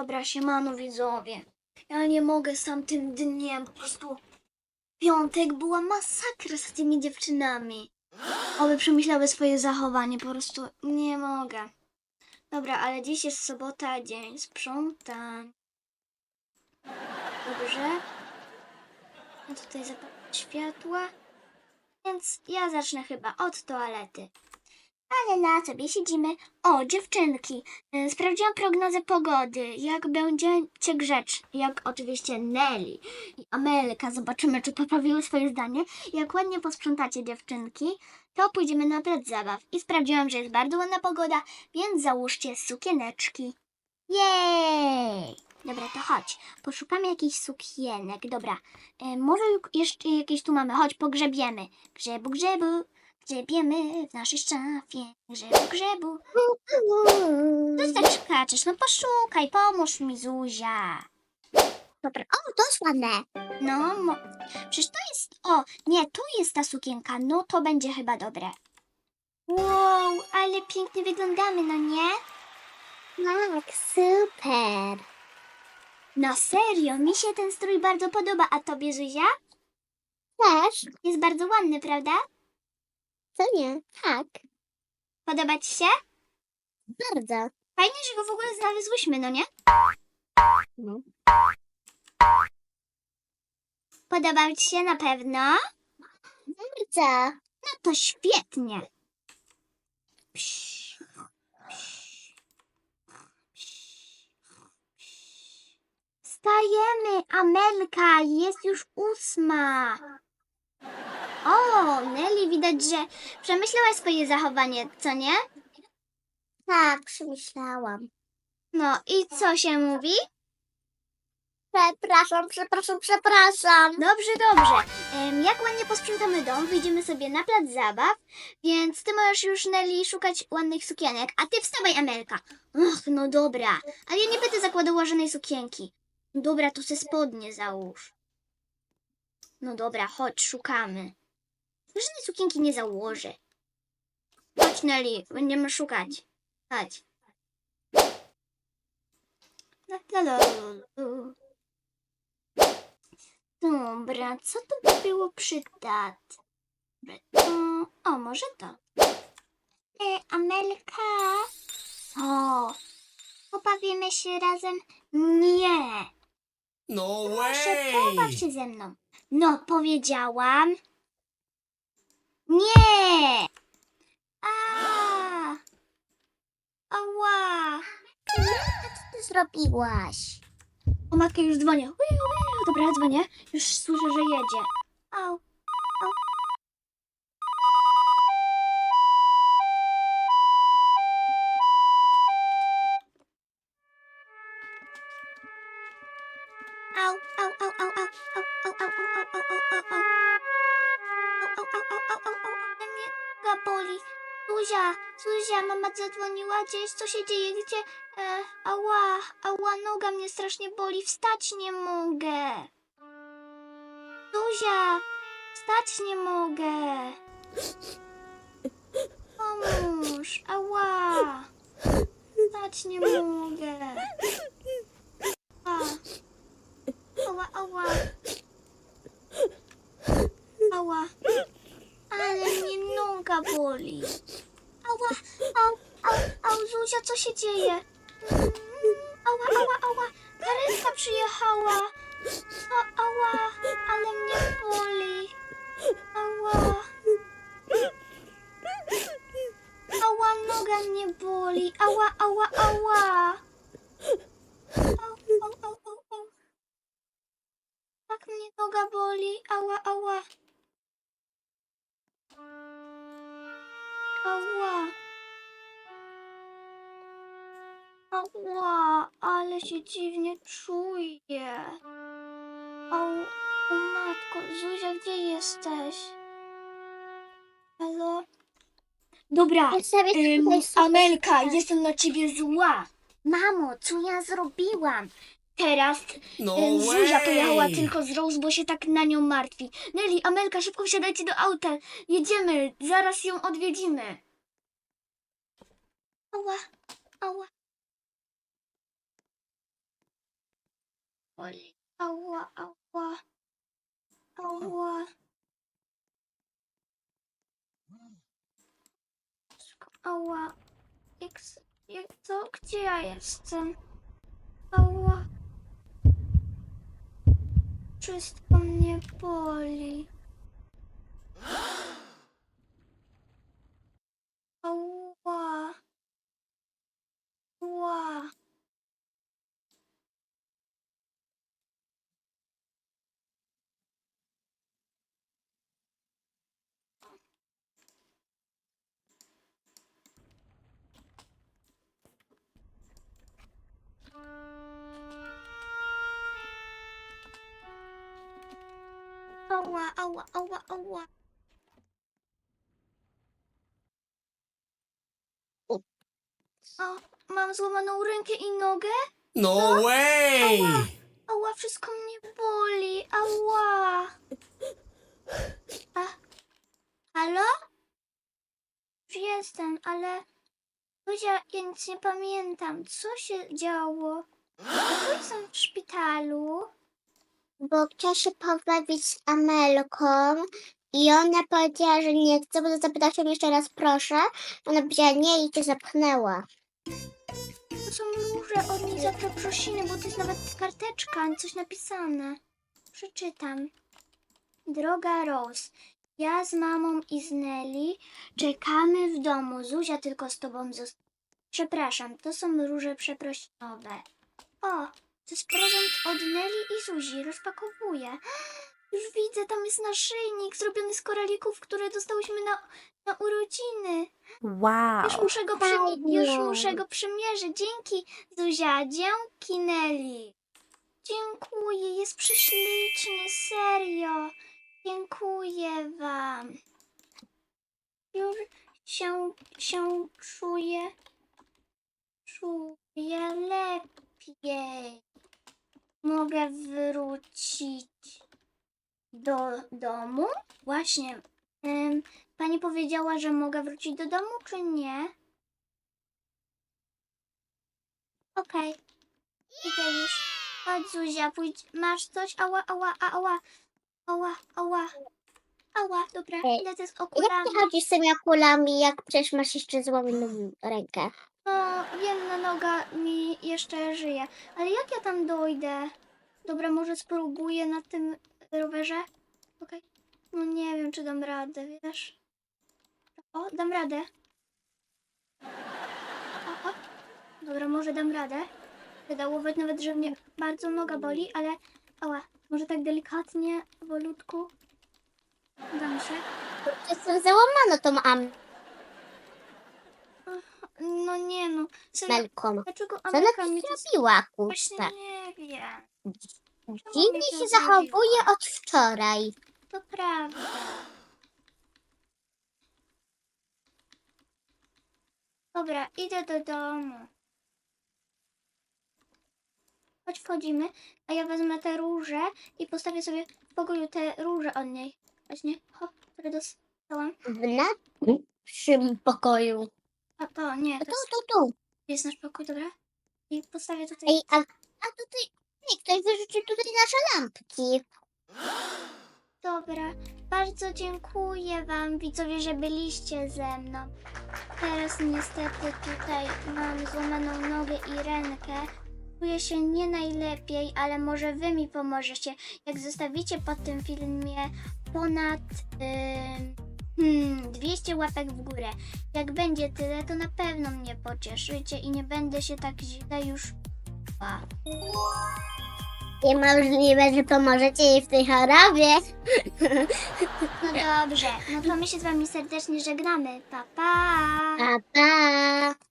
dobra, siemano widzowie. Ja nie mogę z tamtym dniem, po prostu piątek była masakra z tymi dziewczynami. Oby przemyślały swoje zachowanie, po prostu nie mogę. Dobra, ale dziś jest sobota, dzień sprzątań. Dobrze. Ja tutaj zapalę światła. Więc ja zacznę chyba od toalety. Ale na sobie siedzimy. O, dziewczynki, y, sprawdziłam prognozę pogody. Jak będziecie grzeczni, jak oczywiście Nelly i Amelka, zobaczymy, czy poprawiły swoje zdanie. Jak ładnie posprzątacie dziewczynki, to pójdziemy na plac zabaw. I sprawdziłam, że jest bardzo ładna pogoda, więc załóżcie sukieneczki. Jej! Dobra, to chodź. Poszukamy jakichś sukienek. Dobra, e, może jeszcze jakieś tu mamy. Chodź, pogrzebiemy. Grzebu, grzebu. Grzebiemy w naszej szafie. Grzebu, grzebu. Co tak skaczesz? No poszukaj, pomóż mi, Zuzia. Dobra, o, to jest ładne. No, mo- przecież to jest... O, nie, tu jest ta sukienka. No, to będzie chyba dobre. Wow, ale pięknie wyglądamy, no nie? Tak, super. No serio, mi się ten strój bardzo podoba. A tobie, Zuzia? Też? Jest bardzo ładny, prawda? Co nie? Tak, Podoba ci się? bardzo. Fajnie, że go w ogóle znalazłyśmy, no nie? No. Podobał ci się na pewno? Bardzo. No to świetnie. Wstajemy, Amelka, jest już ósma. O, Nelly, widać, że przemyślałaś swoje zachowanie, co nie? Tak, przemyślałam. No i co się mówi? Przepraszam, przepraszam, przepraszam. Dobrze, dobrze. Em, jak ładnie posprzątamy dom, wyjdziemy sobie na plac zabaw, więc ty możesz już, Nelly, szukać ładnych sukienek, a ty wstawaj, Amelka. Och, no dobra, ale ja nie będę zakładała żadnej sukienki. Dobra, to se spodnie załóż. No dobra, chodź, szukamy. Żadnej sukienki nie założę. Chodź, Nelly, będziemy szukać. Chodź. La, la. Dobra, co to by było przydatne? O, może to. E, Amelka? Co? Pobawimy się razem? Nie. No Proszę, way! pobaw się ze mną. No, powiedziałam. Nie! A! Ała! Co ty zrobiłaś? O matkę już dzwonię. Ui, ui, Dobra, dzwonię. Już słyszę, że jedzie. Au. Au. Au, au, au, au, au, au, au, au, au, au, au, au, mnie noga boli. Zuzia, Zuzia, mama zadzwoniła gdzieś, co się dzieje, gdzie? E, ała, ała, noga mnie strasznie boli, wstać nie mogę. Zuzia, wstać nie mogę. Pomóż, ała. Wstać nie mogę. A. Ała, ała. Ała. Ale mnie noga boli. Ała, au, au, au, Zuzia, co się dzieje? Ała, ała, ała, karetka przyjechała. A, ała, ale mnie boli. Ała. Ała, noga mnie boli. Ała, ała, ała. Au, au, au, au, au. Tak mnie noga boli. Ała, ała. Ała. Ała, ale się dziwnie czuję. Au, o matko, Zuzia, gdzie jesteś? Halo? Dobra, ym, tutaj sobie- Amelka, jestem na ciebie zła. Mamo, co ja zrobiłam? Teraz No Ym, Zuzia way! pojechała tylko z Rose, bo się tak na nią martwi. Nelly, Amelka, szybko wsiadajcie do auta. Jedziemy, zaraz ją odwiedzimy. Ała, ała. Ała, ała. Ała. Ała. Jak, s- jak co? Gdzie ja jestem? Ała. Wszystko mnie boli. Ała. Ała, ała, ała, ała. O, mam złamaną rękę i nogę? No way! Ała, wszystko mnie boli. Ała. A, halo? Już jestem, ale... Ja nic nie pamiętam. Co się działo? Dlaczego jestem w szpitalu? Bo chciała się pobawić z Amelką i ona powiedziała, że nie chce, bo zapytała się jeszcze raz proszę. Ona powiedziała nie i cię zapchnęła. To są róże od niej za przeprosiny, bo to jest nawet karteczka, coś napisane. Przeczytam. Droga Rose, ja z mamą i z Nelly czekamy w domu. Zuzia tylko z tobą została. Przepraszam, to są róże przeprosinowe. O, to jest prezent od Nelly i Zuzi. Rozpakowuję. Już widzę, tam jest naszyjnik zrobiony z koralików, które dostałyśmy na, na urodziny. Wow. Już muszę go, przymi- już muszę go przymierzyć. Dzięki, Zuzia. Dzięki, Nelly. Dziękuję, jest prześliczny, serio. Dziękuję wam. Już się, się czuję, czuję lepiej. Mogę wrócić do domu? Właśnie. Ym, Pani powiedziała, że mogę wrócić do domu, czy nie? Okej. Idę już. Chodź, Zuzia, pójdź. Masz coś? Ała, ała, ała. Ała, ała. Ała, dobra, Ej, z Jak okulami. ty chodzisz z tymi okulami, jak przecież masz jeszcze złamaną rękę? No, jedna noga mi jeszcze żyje. Ale jak ja tam dojdę? Dobra, może spróbuję na tym rowerze? Okej. No nie wiem, czy dam radę, wiesz? O, dam radę. O, o. Dobra, może dam radę. Wydałować nawet, że mnie bardzo noga boli, ale ała, może tak delikatnie, powolutku. Dam się. Jestem załamana tą No nie no, serio, Amelką. dlaczego Co ona Amelka mi to... zrobiła, Właśnie kurczę? nie wiem. Dziwnie się zrobiła? zachowuje od wczoraj. To prawda. Dobra, idę do domu. Chodź, wchodzimy, a ja wezmę te róże i postawię sobie w pokoju te róże od niej. Właśnie, hop, które dostałam. W naszym pokoju. A to nie, to Tu, jest, tu, tu. jest nasz pokój, dobra? I postawię tutaj. Ej, a, a tutaj... Nie, ktoś wyrzucił tutaj nasze lampki. Dobra, bardzo dziękuję Wam, widzowie, że byliście ze mną. Teraz niestety tutaj mam złamaną nogę i rękę. Czuję się nie najlepiej, ale może Wy mi pomożecie. Jak zostawicie pod tym filmie ponad ym, hmm, 200 łapek w górę. Jak będzie tyle, to na pewno mnie pocieszycie i nie będę się tak źle już czuła. Niemożliwe, że pomożecie jej w tej chorobie. No dobrze, no to my się z Wami serdecznie żegnamy. Pa, pa! Pa, pa.